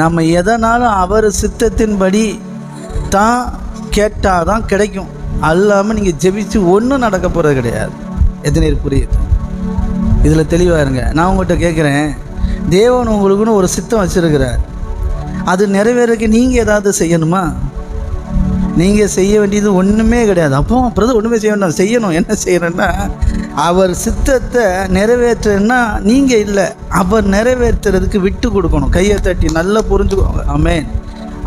நம்ம எதனாலும் அவர் சித்தத்தின்படி தான் கேட்டால் தான் கிடைக்கும். அல்லாமல் நீங்கள் ஜெபிச்சு ஒன்றும் நடக்க போகிறது கிடையாது. எத்தனை புரியுது? இதில் தெளிவாக இருங்க. நான் உங்கள்கிட்ட கேட்குறேன் தேவன் உங்களுக்குன்னு ஒரு சித்தம் வச்சுருக்கிறார். அது நிறைவேறக்கு நீங்கள் ஏதாவது செய்யணுமா? நீங்கள் செய்ய வேண்டியது ஒன்றுமே கிடையாது. அப்போ அப்புறம் ஒன்றுமே செய்ய வேண்டாம். செய்யணும். என்ன செய்யணும்னா அவர் சித்தத்தை நிறைவேற்றுன்னா நீங்கள் இல்லை. அவர் நிறைவேற்றுறதுக்கு விட்டு கொடுக்கணும். கையை தட்டி நல்லா புரிஞ்சுக்கோங்க. ஆமென்.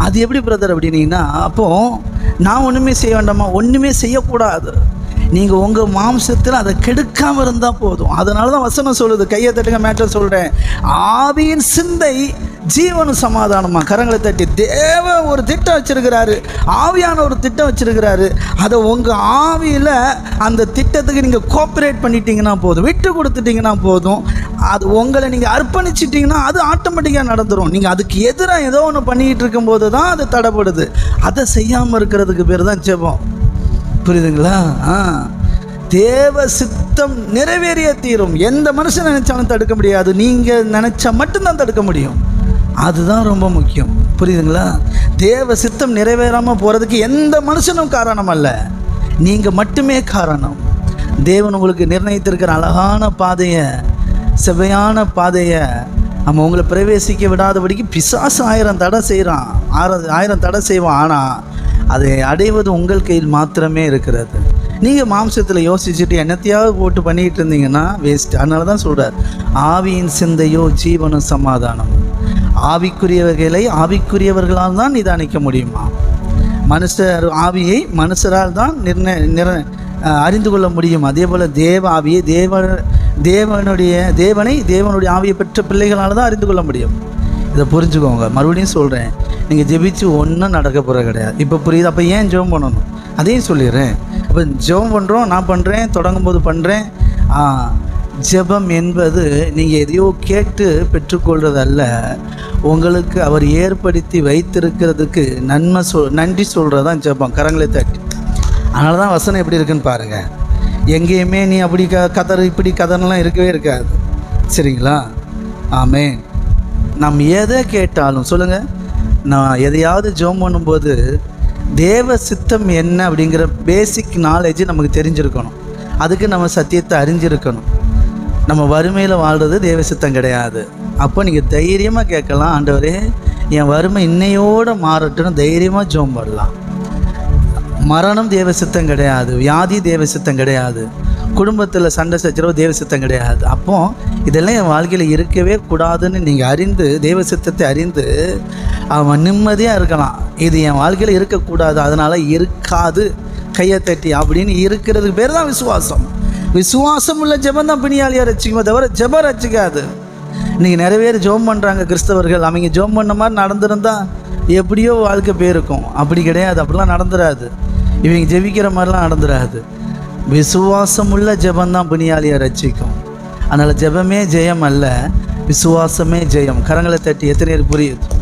அது எப்படி பிரதர் அப்படின்னீங்கன்னா அப்போது நான் ஒன்றுமே செய்ய வேண்டாமா? ஒன்றுமே செய்யக்கூடாது. நீங்கள் உங்கள் மாம்சத்தில் அதை கெடுக்காமல் இருந்தால் போதும். அதனால தான் வசனம் சொல்லுது கையை தட்டுங்க மேட்டர் சொல்கிறேன் ஆவியின் சிந்தை ஜீவனும் சமாதானமாக கரங்களை தட்டி தேவ ஒரு திட்டம் வச்சிருக்கிறாரு. ஆவியான ஒரு திட்டம் வச்சுருக்கிறாரு. அதை உங்கள் ஆவியில் அந்த திட்டத்துக்கு நீங்கள் கோஆப்ரேட் பண்ணிட்டீங்கன்னா போதும். விட்டு கொடுத்துட்டிங்கன்னா போதும். அது உங்களை நீங்கள் அர்ப்பணிச்சிட்டிங்கன்னா அது ஆட்டோமேட்டிக்காக நடந்துடும் நீங்கள் அதுக்கு எதிராக ஏதோ ஒன்று பண்ணிக்கிட்டு இருக்கும்போது தான் அது தடைப்படுது அதை செய்யாமல் இருக்கிறதுக்கு பேர் தான் ஜெபம். புரியுதுங்களா? ஆ. தேவ சித்தம் நிறைவேறிய தீரும். எந்த மனுஷன் நினைச்சாலும் தடுக்க முடியாது. நீங்கள் நினைச்சா மட்டும்தான் தடுக்க முடியும். அதுதான் ரொம்ப முக்கியம். புரியுதுங்களா? தேவ சித்தம் நிறைவேறாமல் போகிறதுக்கு எந்த மனுஷனும் காரணம் அல்ல. நீங்கள் மட்டுமே காரணம். தேவன் உங்களுக்கு நிர்ணயித்திருக்கிற அழகான பாதையை செவ்வையான பாதையை நம்ம உங்களை பிரவேசிக்க விடாதபடிக்கு பிசாசு ஆயிரம் தடை செய்கிறான் ஆயிரம் ஆயிரம் தடை செய்வான். ஆனால் அதை அடைவது உங்கள் கையில் மாத்திரமே இருக்கிறது. நீங்கள் மாம்சத்தில் யோசிச்சுட்டு என்னத்தையாவது போட்டு பண்ணிக்கிட்டு இருந்தீங்கன்னா வேஸ்ட் அதனால தான் சொல்கிறார் ஆவியின் சிந்தையோ ஜீவனும் சமாதானம். ஆவிக்குரியவர்களை ஆவிக்குரியவர்களால் தான் நிதானிக்க முடியுமா? மனுஷர் ஆவியை மனுஷரால் தான் நிர்ணய நிர அறிந்து கொள்ள முடியும். அதே போல் தேவ ஆவியை தேவ தேவனுடைய தேவனை தேவனுடைய ஆவியை பெற்ற பிள்ளைகளால் தான் அறிந்து கொள்ள முடியும். இதை புரிஞ்சுக்கோங்க. மறுபடியும் சொல்கிறேன் நீங்கள் ஜெபிச்சு ஒன்றும் நடக்க போகிற கிடையாது. இப்போ புரியுது? அப்போ ஏன் ஜெபம் பண்ணணும்? அதையும் சொல்லிடுறேன். அப்போ ஜெபம் பண்ணுறோம் நான் பண்ணுறேன் தொடங்கும் போது பண்ணுறேன் ஜெபம் என்பது நீங்கள் எதையோ கேட்டு பெற்றுக்கொள்வதல்ல உங்களுக்கு அவர் ஏற்படுத்தி வைத்திருக்கிறதுக்கு நன்மை சொல் நன்றி சொல்கிறது தான் ஜெபம் கரங்களை தட்டி. அதனால தான் வசனம் எப்படி இருக்குன்னு பாருங்கள் எங்கேயுமே நீ அப்படி க கதறு இப்படி கதறெல்லாம் இருக்கவே இருக்காது. சரிங்களா? ஆமே நாம் எதை கேட்டாலும் சொல்லுங்கள் நான் எதையாவது ஜோம் பண்ணும்போது தேவ சித்தம் என்ன அப்படிங்கிற பேசிக் நாலேஜ் நமக்கு தெரிஞ்சிருக்கணும். அதுக்கு நம்ம சத்தியத்தை அறிஞ்சிருக்கணும். நம்ம வறுமையில் வாழ்கிறது தேவ சித்தம் கிடையாது. அப்போ நீங்கள் தைரியமாக கேட்கலாம் ஆண்டவரே என் வறுமை இன்னையோடு மாறட்டும்னு தைரியமாக ஜோம் பண்ணலாம். மரணம் தேவ சித்தம் கிடையாது. வியாதி தேவ சித்தம் கிடையாது. குடும்பத்தில் சண்டை சச்சரவு தேவ சித்தம் கிடையாது. அப்போ இதெல்லாம் என் வாழ்க்கையில் இருக்கவே கூடாதுன்னு நீங்கள் அறிந்து தேவ சித்தத்தை அறிந்து அவன் நிம்மதியாக இருக்கலாம். இது என் வாழ்க்கையில் இருக்கக்கூடாது அதனால் இருக்காது. கையை தட்டி அப்படின்னு இருக்கிறதுக்கு பேர் தான் விசுவாசம். விசுவாசம் உள்ள ஜபம் தான் பிணியாளியாக ரசிக்குமே தவிர ஜபம் ரசிக்காது. இன்றைக்கி நிறைய பேர் ஜோம் பண்ணுறாங்க கிறிஸ்தவர்கள். அவங்க ஜோம் பண்ண மாதிரி நடந்திருந்தா எப்படியோ வாழ்க்கை போயிருக்கும். அப்படி கிடையாது அப்படிலாம் நடந்துடாது இவங்க ஜெபிக்கிற மாதிரிலாம் நடந்துடாது விசுவாசமுள்ள ஜெபந்தான் புனியாளியை ரட்சிக்கும். அதனால் ஜெபமே ஜெயம் அல்ல விசுவாசமே ஜெயம். கரங்களை தட்டி எத்தனை பேர் புரியுது?